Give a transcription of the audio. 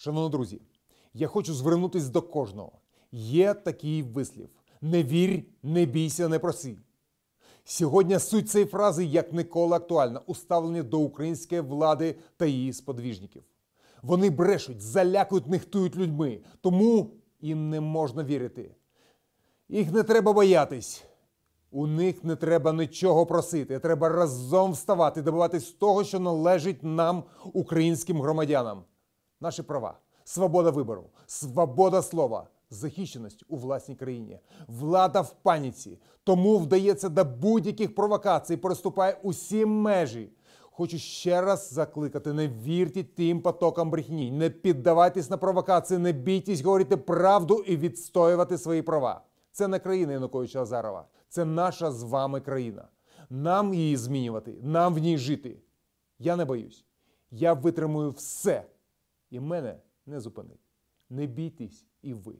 Шановні друзі, я хочу звернутися до кожного. Є такий вислів: не вірь, не бійся, не проси. Сьогодні суть цієї фрази як ніколи актуальна у ставленні до української влади та її сподвіжників. Вони брешуть, залякують, нехтують людьми, тому їм не можна вірити. Їх не треба боятись. У них не треба нічого просити. Треба разом вставати, добиватись того, що належить нам, українським громадянам. Наші права, свобода вибору, свобода слова, захищеність у власній країні, влада в паніці. Тому вдається до будь-яких провокацій, переступає усі межі. Хочу ще раз закликати: не вірте тим потокам брехні, не піддавайтесь на провокації, не бійтесь говорити правду і відстоювати свої права. Це не країна Януковича Азарова, це наша з вами країна. Нам її змінювати, нам в ній жити. Я не боюсь. Я витримую все, і мене не зупинить. Не бійтесь і ви.